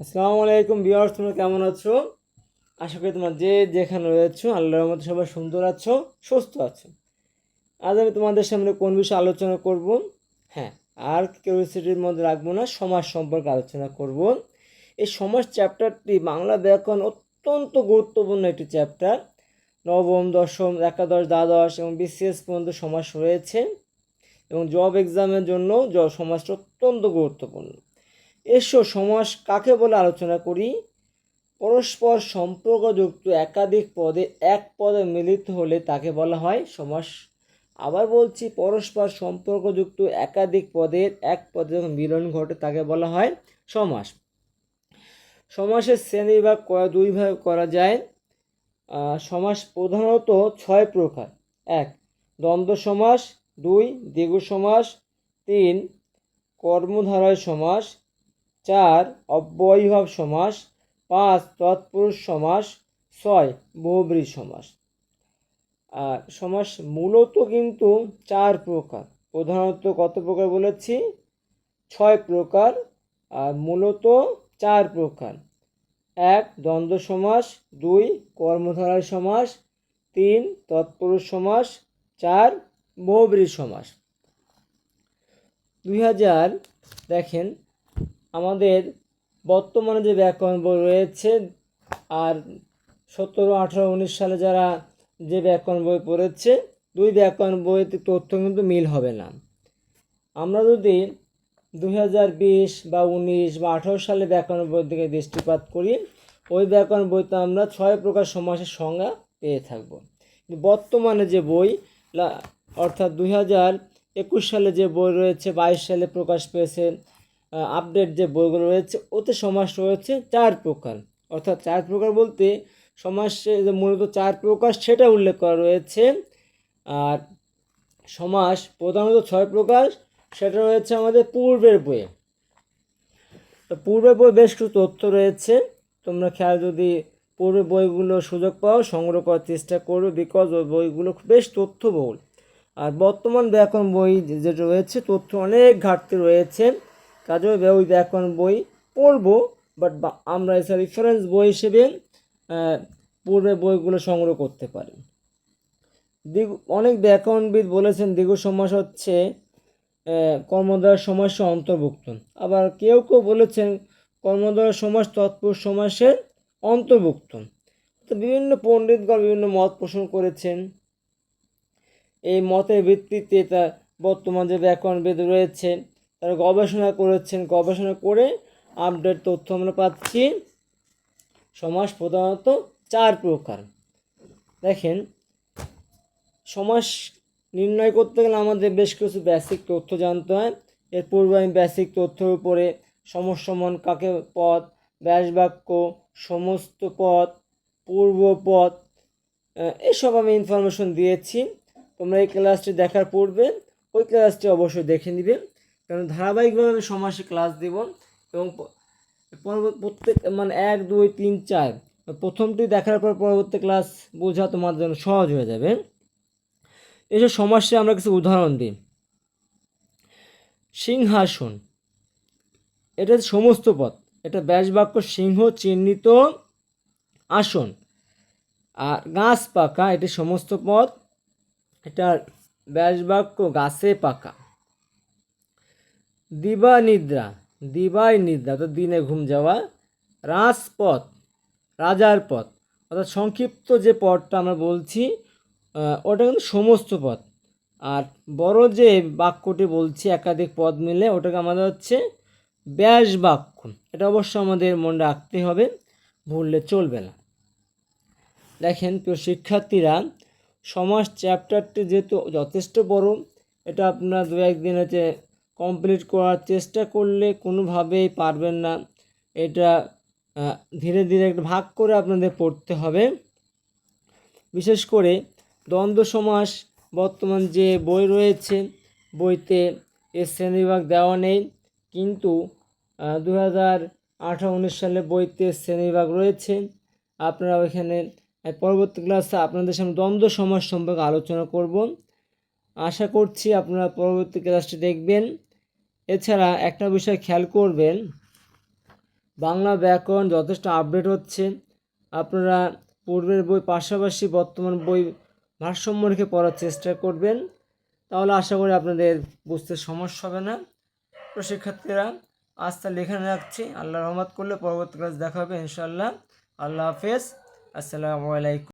আসসালামু আলাইকুম বিয়ার্স তোমরা কেমন আছো? আশা করি তোমার যে যেখানে রয়েছো, আল্লাহর মতো সবাই সুন্দর আছো, সুস্থ আছো। আজ আমি তোমাদের সামনে কোন বিষয়ে আলোচনা করব? হ্যাঁ আর কিউরিয়াসিটির মধ্যে রাখব না, সমাজ সম্পর্কে আলোচনা করব। এই সমাজ চ্যাপ্টারটি বাংলা ব্যাকরণ অত্যন্ত গুরুত্বপূর্ণ একটি চ্যাপ্টার নবম, দশম, একাদশ, দ্বাদশ এবং বিসিএস পর্যন্ত সমাজ রয়েছে এবং জব এক্সামের জন্য সমাজটা অত্যন্ত গুরুত্বপূর্ণ। এসো, সমাস কাকে বলে আলোচনা করি? পরস্পর সম্পর্কযুক্ত একাধিক পদে এক পদে মিলিত হলে তাকে বলা হয় সমাস। আবার বলছি, পরস্পর সম্পর্কযুক্ত একাধিক পদের এক পদে যখন মিলন ঘটে তাকে বলা হয় সমাস। সমাসের শ্রেণীবিভাগ করা দুই ভাগ করা যায়। সমাস প্রধানত ছয় প্রকার। এক, দ্বন্দ্ব সমাস। দুই, দ্বিগু সমাস। তিন, কর্মধারয় সমাস। চার, অব্যয়ীভাব সমাস, পাঁচ, তৎপুরুষ সমাস, ছয় বহুব্রী সমাস। আর সমাস মূলত কিন্তু চার প্রকার। প্রধানত কত প্রকার বলেছি? ছয় প্রকার আর মূলত চার প্রকার। এক, দ্বন্দ্ব সমাস, দুই, কর্মধারয় সমাস, তিন, তৎপুরুষ সমাস, চার বহুব্রী সমাস। দুই হাজার, দেখেন আমাদের বর্তমানে যে ব্যাকরণ বই রয়েছে আর সতেরো, আঠেরো, উনিশ সালে যারা যে ব্যাকরণ বই পড়েছে, দুই ব্যাকরণ বইতে তথ্য কিন্তু মিল হবে না। আমরা যদি দুই হাজার বিশ বা উনিশ বা আঠারো সালে ব্যাকরণ বইয়ের দিকে দৃষ্টিপাত করি, ওই ব্যাকরণ বইতে আমরা ছয় প্রকার সমাসের সংজ্ঞা পেয়ে থাকব। বর্তমানে যে বই অর্থাৎ দুই একুশ সালে যে বই রয়েছে, বাইশ সালে প্রকাশ পেয়েছে আপডেট যে বইগুলো রয়েছে, ওতে সমাস রয়েছে চার প্রকার। অর্থাৎ চার প্রকার বলতে সমাসে যে মূলত চার প্রকার, সেটা উল্লেখ করা রয়েছে। আর সমাস প্রধানত ছয় প্রকার, সেটা রয়েছে আমাদের পূর্বের বইয়ে তো পূর্বের বই বেশ কিছু তথ্য রয়েছে। তোমরা খেয়াল যদি পূর্বের বইগুলো সুযোগ পাও, সংগ্রহ করার চেষ্টা করবে বিকজ ওই বইগুলো বেশ তথ্যবহুল। আর বর্তমান ব্যাকরণ বই যেটা রয়েছে, তথ্য অনেক ঘাটতি রয়েছে। কাজেও বে- ওই ব্যাকরণ বই পড়ব বাট আমরা এসে রেফারেন্স বই হিসেবে আহ, পূর্বের বইগুলো সংগ্রহ করতে পারি। দ্বিগু অনেক ব্যাকরণবিদ বলেছেন দ্বিগু সমাস হচ্ছে কর্মদ্বারা সমাসের অন্তর্ভুক্ত। আবার কেউ কেউ বলেছেন কর্মদ্বারা সমাস তৎপুরুষ সমাসের অন্তর্ভুক্ত। তো বিভিন্ন পণ্ডিতগণ বিভিন্ন মত পোষণ করেছেন। এই মতের ভিত্তিতে তা বর্তমান যে ব্যাকরণবিদ রয়েছে তারা গবেষণা করেছেন। গবেষণা করে আপডেট তথ্য আমরা পাচ্ছি। সমাস প্রধানত চার প্রকার। দেখেন সমাস নির্ণয় করতে গেলে আমাদের বেশ কিছু বেসিক তথ্য জানতে হয়। এর পূর্বে আমি বেসিক তথ্যের উপরে সমসমান কাকে পদ, ব্যাসবাক্য, সমস্ত পদ, পূর্ব পদ এসব আমি ইনফরমেশন দিয়েছি। তোমরা এই ক্লাসটি দেখার পূর্বে ওই ক্লাসটি অবশ্যই দেখে নিবে। কারণ ধারাবাহিকভাবে আমি সমাসে ক্লাস দেব এবং প্রত্যেক মানে এক, দুই, তিন, চার প্রথমটি দেখার পর পরবর্তী ক্লাস বোঝা তোমার জন্য সহজ হয়ে যাবে। এসব সমাসে আমরা কিছু উদাহরণ দিই। সিংহাসন, এটা সমস্ত পদ এটা ব্যাসবাক্য, সিংহ, চিহ্নিত আসন, আর গাছ পাকা, এটি সমস্ত পদ এটা ব্যাসবাক্য গাছে পাকা। দিবা নিদ্রা, দিবাই নিদ্রা তো দিনে ঘুম যাওয়া, রাজপথ, রাজার পথ, অর্থাৎ সংক্ষিপ্ত যে পদটা আমরা বলছি ওটা কিন্তু সমস্ত পথ। আর বড় যে বাক্যটি বলছি, একাধিক পদ মিলে, ওটাকে আমাদের হচ্ছে ব্যাস বাক্য। এটা অবশ্য আমাদের মনে রাখতে হবে, ভুললে চলবে না। দেখেন, প্রিয় শিক্ষার্থীরা সমাজ চ্যাপ্টারটি যেহেতু যথেষ্ট বড়, এটা আপনার দু একদিন হচ্ছে কমপ্লিট করার চেষ্টা করলে কোনোভাবেই পারবেন না। এটা ধীরে ধীরে একটা ভাগ করে আপনাদের পড়তে হবে। বিশেষ করে দ্বন্দ্ব সমাস বর্তমান যে বই রয়েছে, বইতে এর শ্রেণীবিভাগ দেওয়া নেই। কিন্তু দু হাজার উনিশ সালে বইতে শ্রেণীবিভাগ রয়েছে। আপনারা ওইখানে পরবর্তী ক্লাসে আপনাদের সামনে দ্বন্দ্ব সমাজ সম্পর্কে আলোচনা করব। আশা করছি আপনারা পরবর্তী ক্লাসটি দেখবেন। এছাড়া একটা বিষয় খেয়াল করবেন, বাংলা ব্যাকরণ যথেষ্ট আপডেট হচ্ছে। আপনারা পূর্বের বই পাশাপাশি বর্তমান বই ভারসাম্য রেখে পড়ার চেষ্টা করবেন। তাহলে আশা করি আপনাদের বুঝতে সমস্যা হবে না। তো শিক্ষার্থীরা, আজ তাহলে এখানে রাখছি। আল্লাহ রহমত করলে পরবর্তী ক্লাস দেখা হবে ইনশাল্লাহ আল্লাহ হাফেজ। আসসালামু আলাইকুম।